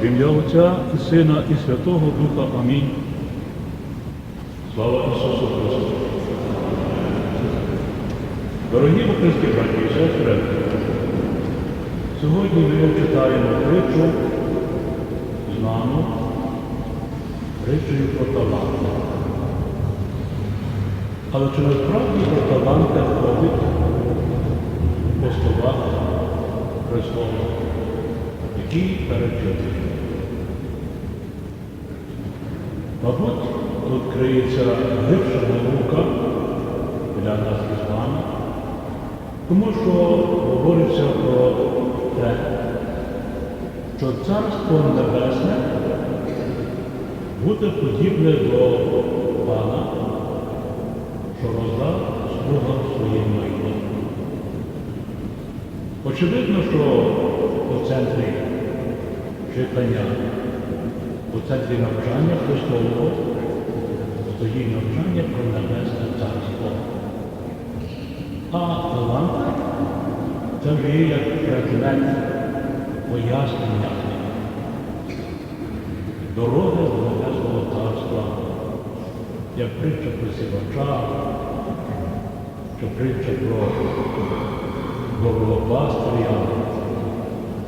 В ім'я Отця і Сина і Святого Духа. Амінь. Слава Ісусу Христу! Дорогі українські браті і сестри, сьогодні ми читаємо притчу знану притчею про таланти. Але чи насправді про таланти ходить по словах Христових, які перечитують? Мабуть, тут криється глибша наука для нас із вами, тому що говориться про те, що Царство Небесне буде подібне до пана, що роздав слугам своє майно. Очевидно, що у центрі читання, у центрі навчання Христового стоїть навчання про Небесне Царство. А таланти це вже є як предмет пояснення дороги до Небесного Царства, як притча про сівача, чи притча про добропастрія,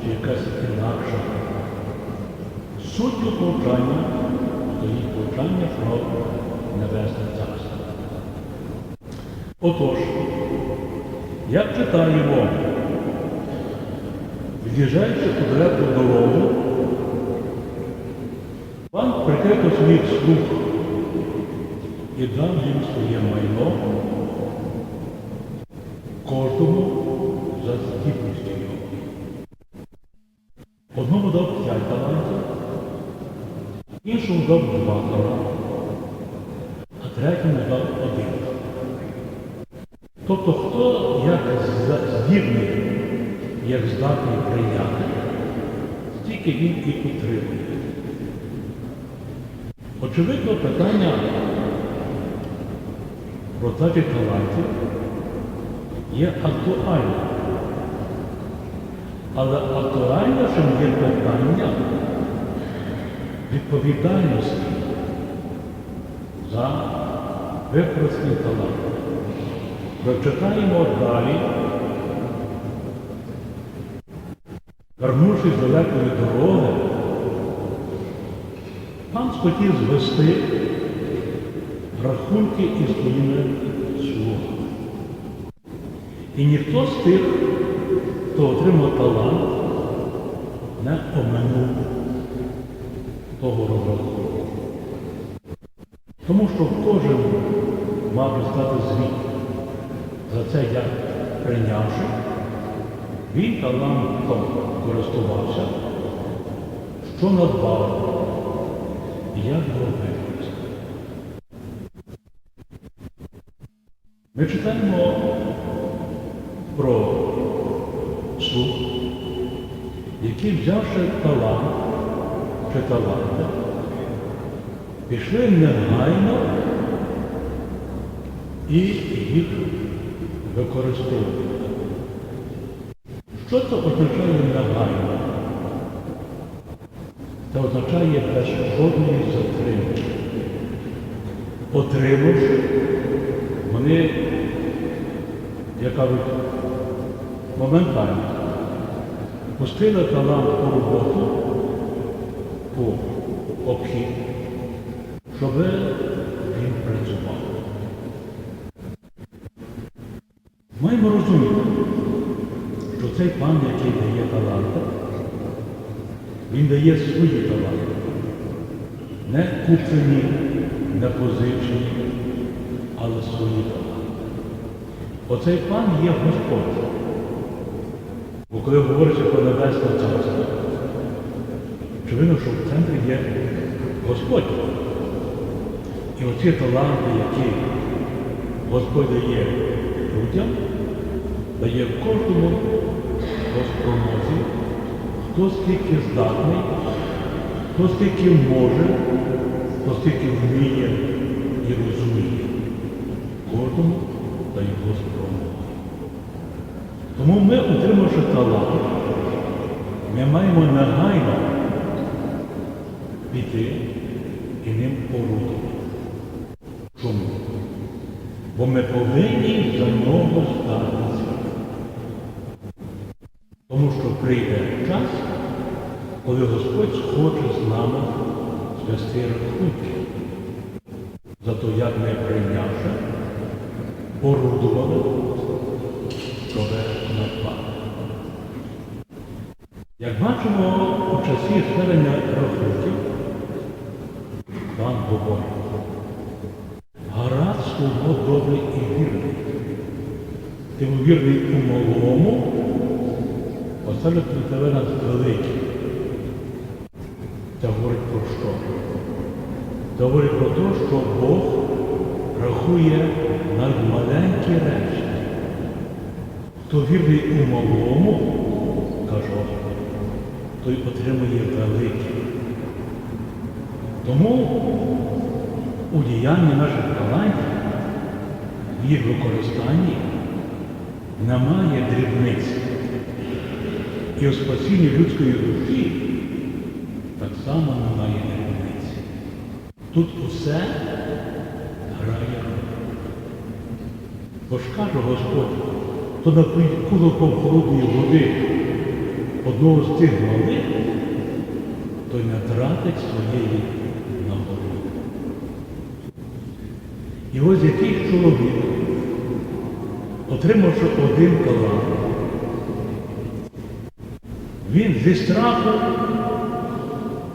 чи якась інакша. Суттю повчання стоїть повчання про Небесне Царство. Отож, як читаємо, в'їжджаючи у далеку дорогу, пан прикрито своїх слуг і дав їм своє майно, кожному за здібністю. Одному дав п'ять талантів, іншому дав два таланти, а третьому дав один. Тобто хто як здібний, як здатний прийняти, стільки він і утримує. Очевидно, питання про здачі талантів є актуальним. Але актуальнішим є питання відповідальності за використані таланти. Прочитаємо далі, вернувшись далекої дороги, пан схотів звести рахунки із своїми слугами. І ніхто з тих, хто отримав талант, не оминув того розрахунку. Тому що кожен мав стати звіт за це як прийнявши, він талантом користувався, що надбав і як використав. Ми читаємо про слуг, які, взявши талант чи пішли негайно і їх використовують. Що це означає негайно? Це означає без жодної затримки. Отримавши, вони, як кажуть, моментально пустили талант по роботу, по обхід, щоб він працював. Маємо розуміти, що цей пан, який дає таланти, він дає свої таланти. Не куплені, не позичені, але свої таланти. Оцей пан є Господь. Бо коли говориться про Небесне Царство, очевидно, що в центрі є Господь. І оці таланти, які Господь дає людям, дає кожному по спромозі, хто скільки здатний, хто скільки може, хто скільки вміє і розуміє. Кожному дає спромозі. Тому ми, отримавши талант, ми маємо негайно піти і ним орудувати. Чому? Бо ми повинні за нього статися. Тому що прийде час, коли Господь схоче з нами звести рахунки за те, як ми прийнявши, орудували, що ви надбали. Як бачимо, у часі зведення рахунків, говорить, гаразд свого добрий і вірний. Ти вірний у малому, поставлю для тебе нас великий. Це говорить про що? Це говорить про те, що Бог рахує над маленькі речі. Хто вірний у малому, каже той отримує велике. Тому у діянні наших талантів, їх використанні немає дрібниць. І у спасінні людської душі так само немає дрібниць. Тут усе грає роль. Бо ж каже Господь, хто напоїть кулаком холодної води одного з цих малих, той не тратить своєї І ось якийсь чоловік, отримавши один талант, він зі страху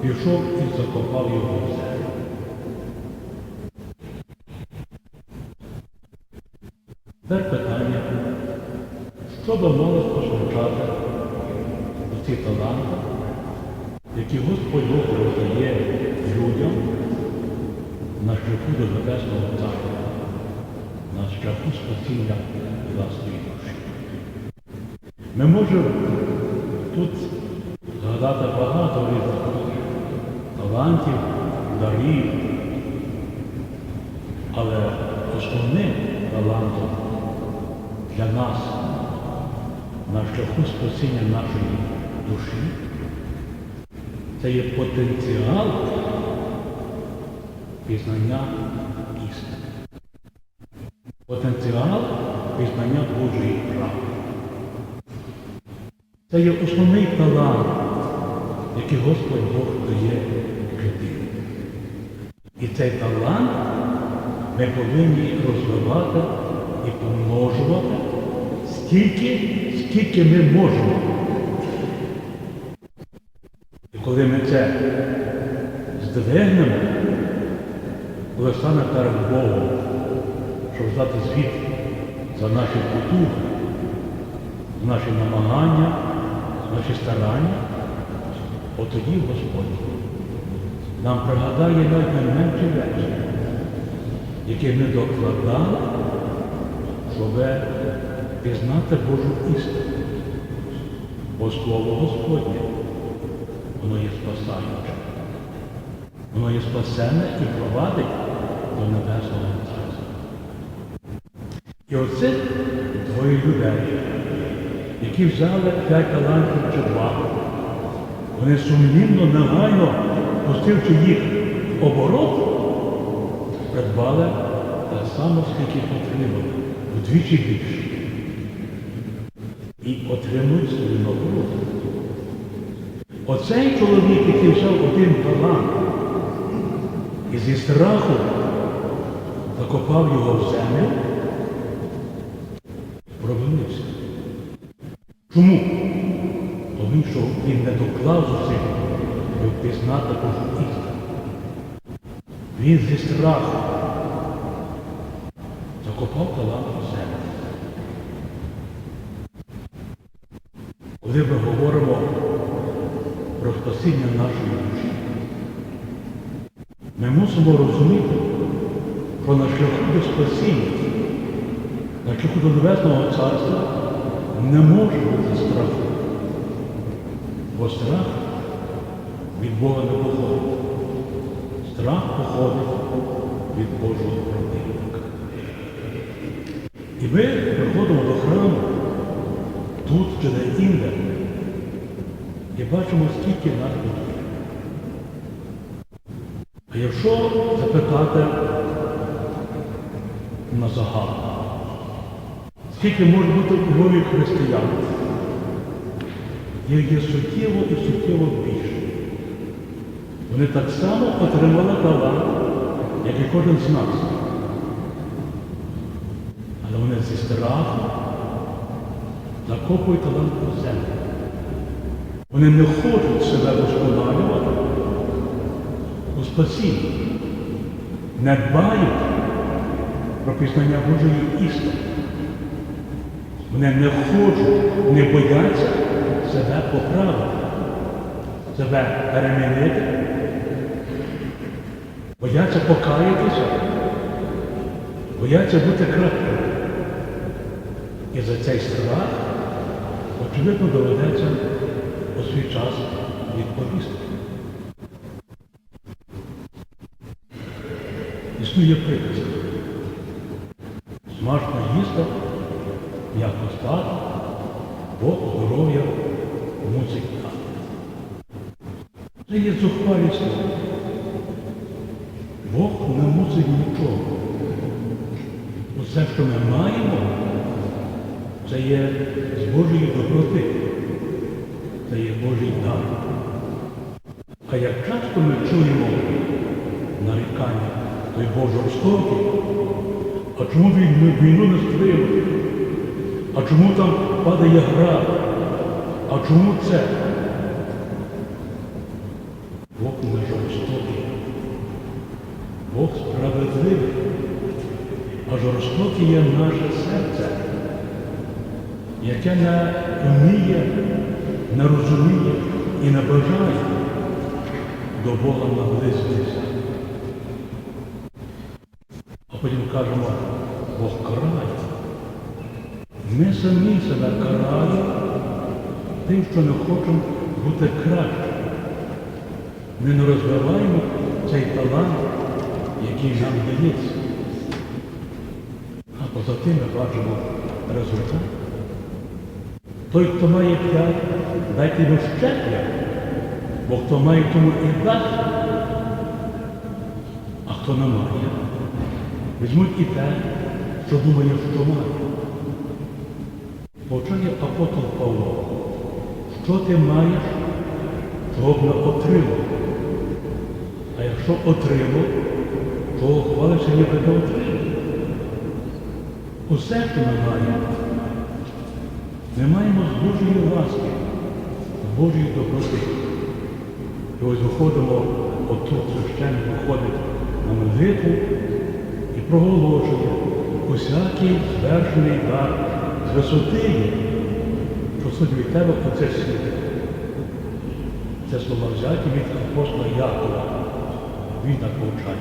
пішов і закопав його в землю. Тепер питання, що би мало означати ці таланти, які Господь Бог роздає людям на шляху до Небесного Царства, на шляху спасіння власної душі. Ми можемо тут згадати багато різних талантів, дарів, але основним талантом для нас на шляху спасіння нашої душі це є потенціал пізнання істини. Потенціал пізнання Божої правди. Це є основний талант, який Господь Бог дає людині. І цей талант ми повинні розвивати і помножувати стільки, скільки ми можемо. І коли ми це здвигнемо, стане перед Богом, щоб здати звіт за наші потуги, за наші намагання, наші старання, от тоді Господь нам пригадає навіть найменші речі, які ми докладали, щоб пізнати Божу істину. Бо Слово Господнє, воно є спасаюче. Воно є спасене і провадить до Небесного Царства. І оце двоє людей, які взяли п'ять талантів чи вони сумлінно, негайно, пустивши їх в оборот, придбали те саме, скільки отримали, вдвічі більше. І отримують свою нагороду. Оцей чоловік, який взяв один талант і зі страху закопав його в землю, провинився. Чому? Тому що він не доклав зусиль, щоб пізнати Божу істину. Він зі страху закопав талант у землю. Коли ми говоримо про спасіння нашої душі, ми мусимо розуміти, що на спасіння, на шляху до Небесного Царства не може бути страху. Бо страх від Бога не походить. Страх походить від Божого противника. І ми приходимо до храму тут чи де інде, і бачимо, скільки нас є. А якщо запитати на загал, скільки може бути у Львові християн? Їх є суттєво і суттєво більше. Вони так само отримали талант, як і кожен з нас. Але вони зі страху закопують талант у землю. Вони не хочуть себе досконалювати у спасінні, не дбають про пізнання Божої істини. Вони не хочуть, не бояться себе поправити, себе перемінити, бояться покаятися, бояться бути кращими. І за цей страх, очевидно, доведеться у свій час відповісти. Існує приказка. Їсти, м'яко стати, Бог здоров'я дати. Це є зухвалі. Бог не мусить нічого. Усе, що ми маємо, це є з Божої доброти. Це є Божий дар. А як часто ми чуємо нарікання, той Бог жорстокий, а чому війну не стримує? А чому там падає град? А чому це? Бог не жорстокий. Бог справедливий. А жорстоке є наше серце, яке не вміє, не розуміє і не бажає до Бога наблизитися. Потім кажемо, Бог карає. Ми самі себе караємо тим, що не хочемо бути краще. Ми не розвиваємо цей талант, який нам дається. А поза тим ми бачимо результат. Той, хто має п'ять, дайте йому ще п'ять. Бо хто має, тому і дасть. А хто не має, візьмуть і те, що думає, що має. Повчає апостол Павло, що ти маєш, того б не отримав. А якщо отримав, то хвалишся, ніби не отримав. Усе, що ми маємо, ми маємо з Божої ласки, з Божої доброти. І ось виходимо, отут священник виходить на молитву проголошує усякий звершений дар з висоти, що суть від тебе оце світ. Це слова взяті від апостола Якова. Так повчає.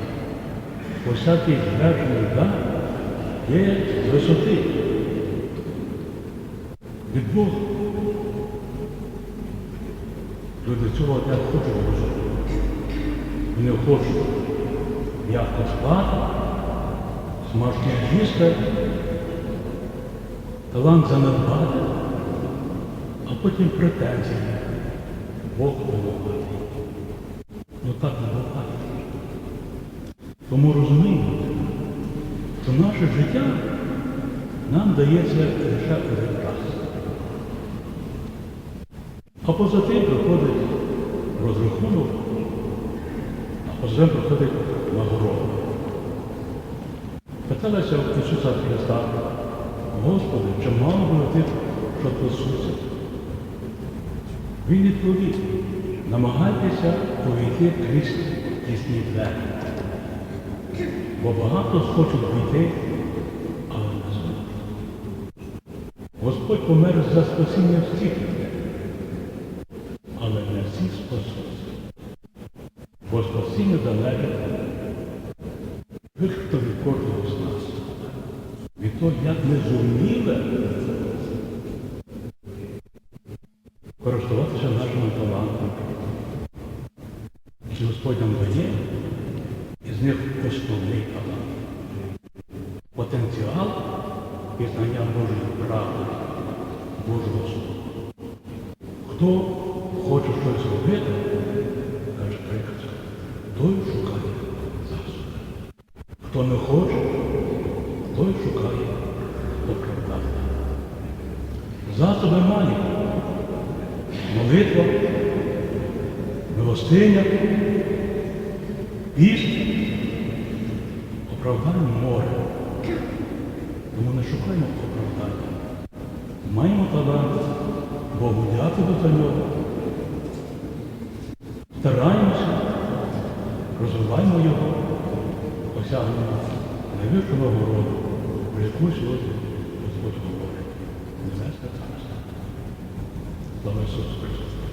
Усякий звершений дар є з висоти. Від Бога. Люди цього не хочуть розуміти. Вони хочуть м'яко спати, смачно їсти, талант занедбати, а потім претензії. Бог винуватий. Ну так не буває. Тому розуміємо, що наше життя нам дається лише один раз. А поза тим приходить розрахунок, а поза тим приходить нагорода. Питалася в Ісуса Христа, Господи, чи мало тих, що присуться? Він відповів, намагайтеся увійти крізь тісні двері. Бо багато схочуть війти, але не зможуть. Господь помер за спасіння всіх людей, але не всі спасуться. Бо спасіння залежить виключно від кожного з нас. Від того, як ми зуміли користуватися нашими талантами. Що Господь нам дає, із них основний талант. Потенціал пізнання Божої правди, Божого Слова. Хто хоче щось робити, каже приказка, той шукає Хто не хоче, той шукає оправдання. Засоби має молитва, милостиня, піст, оправдання море. Тому не шукаємо оправдання. Маємо талант, Богу дякувати за нього. Стараємося, розвиваємо його осягнемо найвищу нагороду, про яку сьогодні Господь говорить. Небесне Царство. Слава Ісусу Христу!